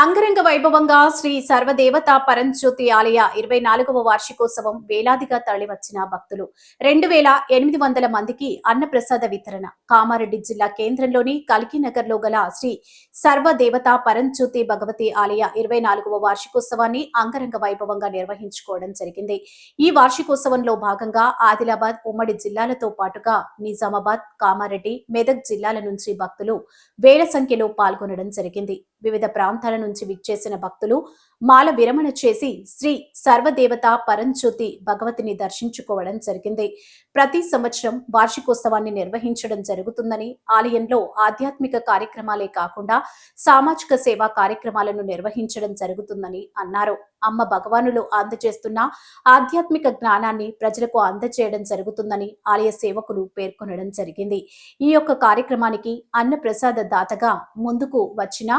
అంగరంగ వైభవంగా శ్రీ సర్వదేవత పరంజ్యోతి ఆలయ ఇరవై నాలుగవ వార్షికోత్సవం వేలాదిగా తరలివచ్చిన భక్తులు. రెండు వేల ఎనిమిది వందల మందికి అన్నప్రసాద వితరణ. కామారెడ్డి జిల్లా కేంద్రంలోని కల్కీనగర్లో గల శ్రీ సర్వదేవత పరంజ్యోతి భగవతి ఆలయ ఇరవై నాలుగవ వార్షికోత్సవాన్ని అంగరంగ వైభవంగా నిర్వహించుకోవడం జరిగింది. ఈ వార్షికోత్సవంలో భాగంగా ఆదిలాబాద్ ఉమ్మడి జిల్లాలతో పాటుగా నిజామాబాద్ కామారెడ్డి మెదక్ జిల్లాల నుంచి భక్తులు వేల సంఖ్యలో పాల్గొనడం జరిగింది. వివిధ ప్రాంతాల నుంచి విచ్చేసిన భక్తులు మాల విరమణ చేసి శ్రీ సర్వదేవత పరంజ్యోతి భగవతిని దర్శించుకోవడం జరిగింది. ప్రతి సంవత్సరం వార్షికోత్సవాన్ని నిర్వహించడం జరుగుతుందని ఆలయంలో ఆధ్యాత్మిక కార్యక్రమాలే కాకుండా సామాజిక సేవా కార్యక్రమాలను నిర్వహించడం జరుగుతుందని అన్నారు. అమ్మ భగవానులు అందజేస్తున్న ఆధ్యాత్మిక జ్ఞానాన్ని ప్రజలకు అందజేయడం జరుగుతుందని ఆలయ సేవకులు పేర్కొనడం జరిగింది. ఈ యొక్క కార్యక్రమానికి అన్నప్రసాద దాతగా ముందుకు వచ్చిన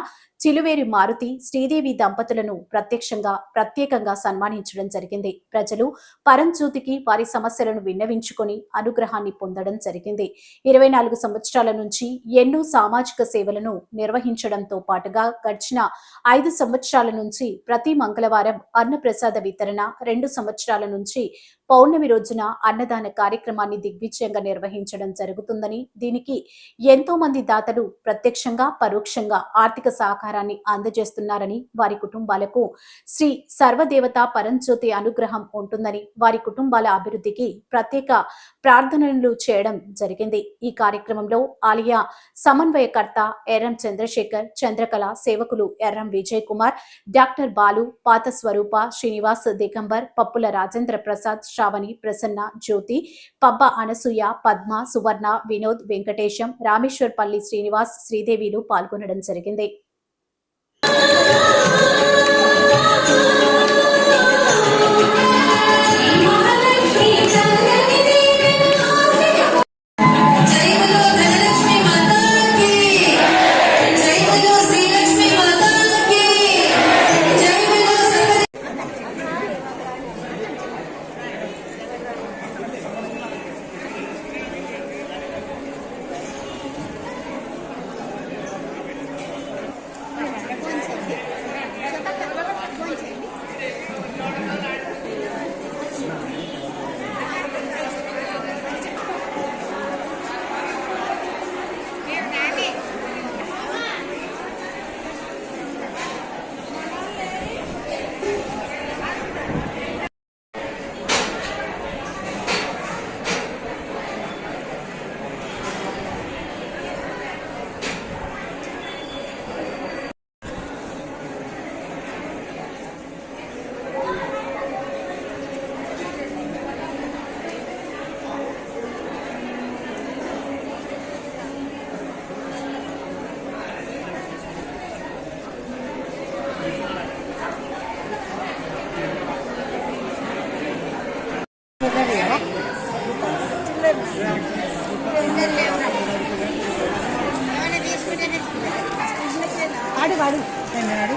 చిలువేరి మారుతి శ్రీదేవి దంపతులను ప్రత్యక్షంగా ప్రత్యేకంగా సన్మానించడం జరిగింది. ప్రజలు పరంజ్యోతికి వారి సమస్యలను విన్నవించుకొని అనుగ్రహాన్ని పొందడం జరిగింది. ఇరవై నాలుగు సంవత్సరాల నుంచి ఎన్నో సామాజిక సేవలను నిర్వహించడంతో పాటుగా గడిచిన ఐదు సంవత్సరాల నుంచి ప్రతి మంగళవారం అన్నప్రసాద వితరణ రెండు సంవత్సరాల నుంచి పౌర్ణమి రోజున అన్నదాన కార్యక్రమాన్ని దిగ్విజయంగా నిర్వహించడం జరుగుతుందని దీనికి ఎంతో మంది దాతలు ప్రత్యక్షంగా పరోక్షంగా ఆర్థిక సహకారాన్ని అందజేస్తున్నారని వారి కుటుంబాలకు శ్రీ సర్వదేవత పరంజ్యోతి అనుగ్రహం ఉంటుందని వారి కుటుంబాల అభివృద్ధికి ప్రత్యేక ప్రార్థనలు చేయడం జరిగింది. ఈ కార్యక్రమంలో ఆలయ సమన్వయకర్త ఎర్రం చంద్రశేఖర్ చంద్రకళ సేవకులు ఎర్రం విజయ్ కుమార్ డాక్టర్ బాలు పాత స్వరూప శ్రీనివాస్ దిగంబర్ పప్పుల రాజేంద్ర ప్రసాద్ శ్రావణి ప్రసన్న జ్యోతి పబ్బ అనసూయ పద్మ సువర్ణ వినోద్ వెంకటేశం రామేశ్వర్పల్లి శ్రీనివాస్ శ్రీదేవిలు పాల్గొనడం జరిగింది. వాడు. ఆడు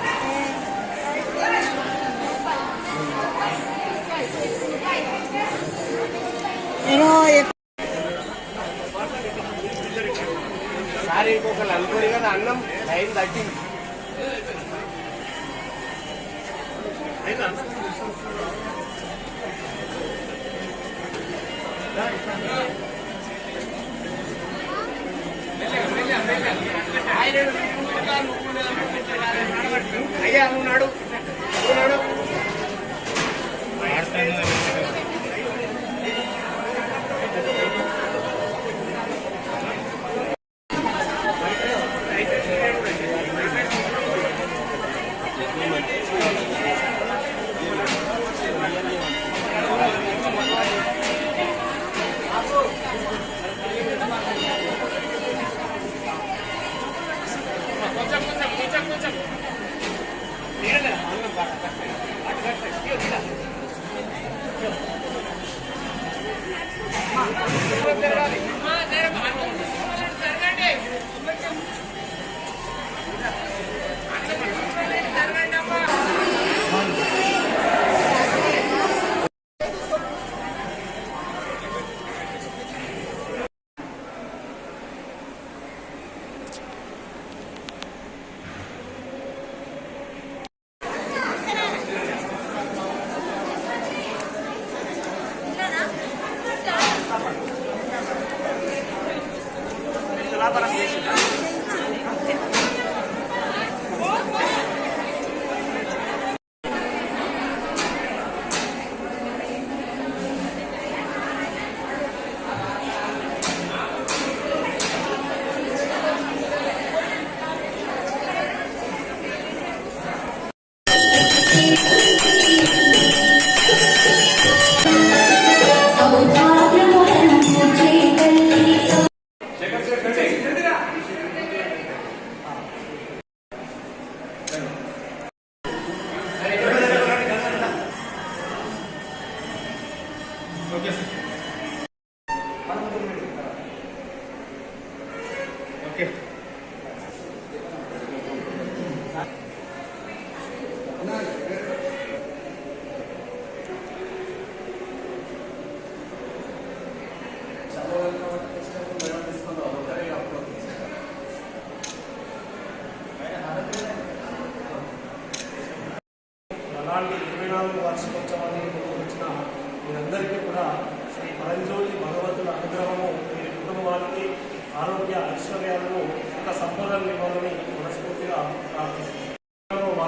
నేను సారీ ఇంకొకరు అనుకోరు కదా అన్నం టైం తగ్గింది. అయ్యా నువ్వు night.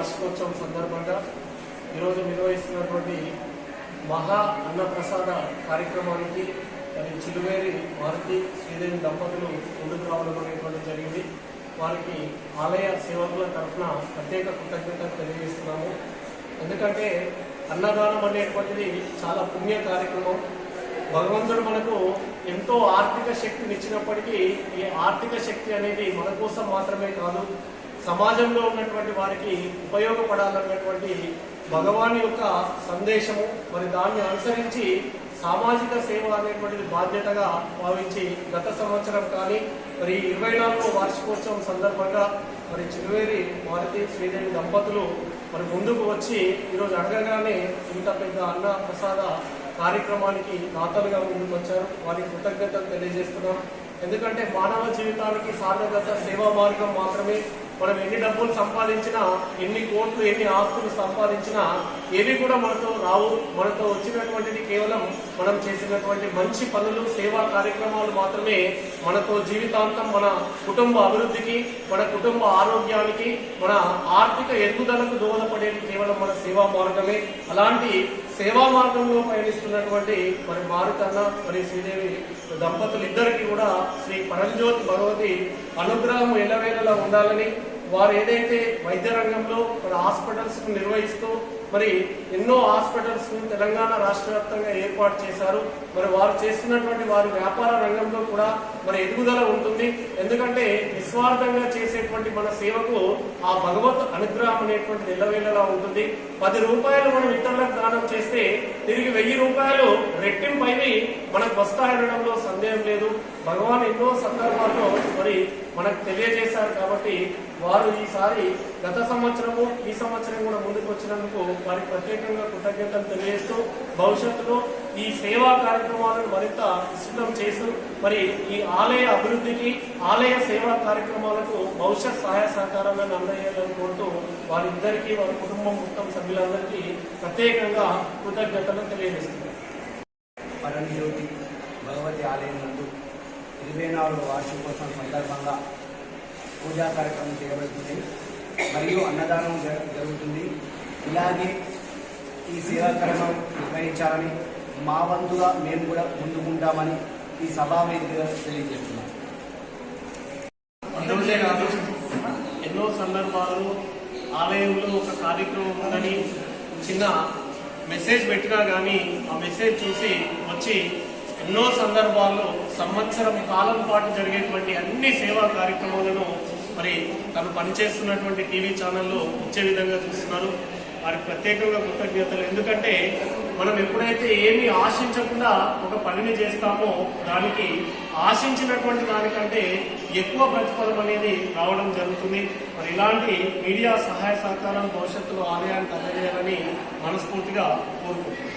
వార్షికోత్సవం సందర్భంగా ఈరోజు నిర్వహిస్తున్నటువంటి మహా అన్నప్రసాద కార్యక్రమానికి మరి చిలువేరి మారుతి శ్రీదేవి దంపతులు ముందుకు రావడం అనేటువంటి జరిగింది. వారికి ఆలయ సేవకుల తరఫున ప్రత్యేక కృతజ్ఞతలు తెలియజేస్తున్నాము. ఎందుకంటే అన్నదానం అనేటువంటిది చాలా పుణ్య కార్యక్రమం. భగవంతుడు మనకు ఎంతో ఆర్థిక శక్తిని ఇచ్చినప్పటికీ ఈ ఆర్థిక శక్తి అనేది మన కోసం మాత్రమే కాదు సమాజంలో ఉన్నటువంటి వారికి ఉపయోగపడాలన్నటువంటి భగవాన్ యొక్క సందేశము మరి దాన్ని అనుసరించి సామాజిక సేవ అనేటువంటిది బాధ్యతగా భావించి గత సంవత్సరం కానీ మరి ఇరవై నాలుగో వార్షికోత్సవం సందర్భంగా మరి చిరువేరి మారుతి శ్రీదేవి దంపతులు మరి ముందుకు వచ్చి ఈరోజు అడగగానే ఇంత పెద్ద అన్న ప్రసాద కార్యక్రమానికి దాతలుగా ముందుకు వచ్చారు. వారికి కృతజ్ఞతలు తెలియజేస్తున్నాం. ఎందుకంటే మానవ జీవితానికి సార్థకత సేవా మార్గం మాత్రమే మనం ఎన్ని డబ్బులు సంపాదించినా ఎన్ని కోట్లు ఎన్ని ఆస్తులు సంపాదించినా ఏవి కూడా మనతో రావు. మనతో వచ్చినటువంటిది కేవలం మనం చేసినటువంటి మంచి పనులు సేవా కార్యక్రమాలు మాత్రమే. మనతో జీవితాంతం మన కుటుంబ అభివృద్ధికి మన కుటుంబ ఆరోగ్యానికి మన ఆర్థిక ఎదుగుదలకు దోహదపడేది కేవలం మన సేవా మార్గమే. అలాంటి సేవా మార్గంలో పయనిస్తున్నటువంటి మరి మారుతన్న మరి శ్రీదేవి దంపతులు ఇద్దరికి కూడా శ్రీ పరంజ్యోత్ భగవతి అనుగ్రహం ఎల్లవేళలా ఉండాలని వారు ఏదైతే వైద్య రంగంలో మరి హాస్పిటల్స్ నిర్వహిస్తూ మరి ఎన్నో హాస్పిటల్స్ తెలంగాణ రాష్ట్ర వ్యాప్తంగా ఏర్పాటు చేశారు. మరి వారు చేస్తున్నటువంటి వారి వ్యాపార రంగంలో కూడా మరి ఎదుగుదల ఉంటుంది. ఎందుకంటే నిస్వార్థంగా చేసేటువంటి మన సేవకు ఆ భగవత్ అనుగ్రహం అనేటువంటిది ఎల్లవేళలా ఉంటుంది. పది రూపాయలు మనం ఇతరులకు దానం చేస్తే తిరిగి వెయ్యి రూపాయలు రెట్టింపైవి మనకు వస్తాయనడంలో సందేహం లేదు. భగవాన్ ఎన్నో సందర్భాల్లో మరి మనకు తెలియజేశారు కాబట్టి వారు ఈసారి గత సంవత్సరము ఈ సంవత్సరం కూడా ముందుకు వచ్చినందుకు వారికి ప్రత్యేకంగా కృతజ్ఞతలు తెలియజేస్తూ భవిష్యత్తులో ఈ సేవా కార్యక్రమాలను మరింత విస్తృతం చేస్తూ మరి ఈ ఆలయ అభివృద్ధికి ఆలయ సేవా కార్యక్రమాలకు భవిష్యత్ సహాయ సహకారాలను అందజేయాలని కోరుతూ వారిద్దరికీ వారి కుటుంబం మొత్తం సభ్యులందరికీ ప్రత్యేకంగా కృతజ్ఞతలు తెలియజేస్తున్నారు భగవతి ఆలయం నందు ఇరవై నాలుగు వార్షికోత్సవం సందర్భంగా పూజా కార్యక్రమం చేయబడుతుంది. మరియు అన్నదానం జరుగుతుంది. ఇలాగే ఈ సేవా కార్యక్రమం నిర్వహించాలని మా వంతుగా మేము కూడా ముందుకుంటామని ఈ సభా వేదికగా తెలియజేస్తున్నాం అందుకే ఎన్నో సందర్భాలు ఆలయంలో ఒక కార్యక్రమం ఉందని చిన్న మెసేజ్ పెట్టినా కానీ ఆ మెసేజ్ చూసి వచ్చి ఎన్నో సందర్భాల్లో సంవత్సరం కాలం పాటు జరిగేటువంటి అన్ని సేవా కార్యక్రమాలను మరి తను పనిచేస్తున్నటువంటి టీవీ ఛానల్లో వచ్చే విధంగా చూస్తున్నారు. వారికి ప్రత్యేకంగా కృతజ్ఞతలు. ఎందుకంటే మనం ఎప్పుడైతే ఏమీ ఆశించకుండా ఒక పనిని చేస్తామో దానికి ఆశించినటువంటి దానికంటే ఎక్కువ ప్రతిఫలం అనేది రావడం జరుగుతుంది. మరి ఇలాంటి మీడియా సహాయ సహకారం భవిష్యత్తులో ఆలయానికి అందజేయాలని మనస్ఫూర్తిగా కోరుకుంటున్నాను.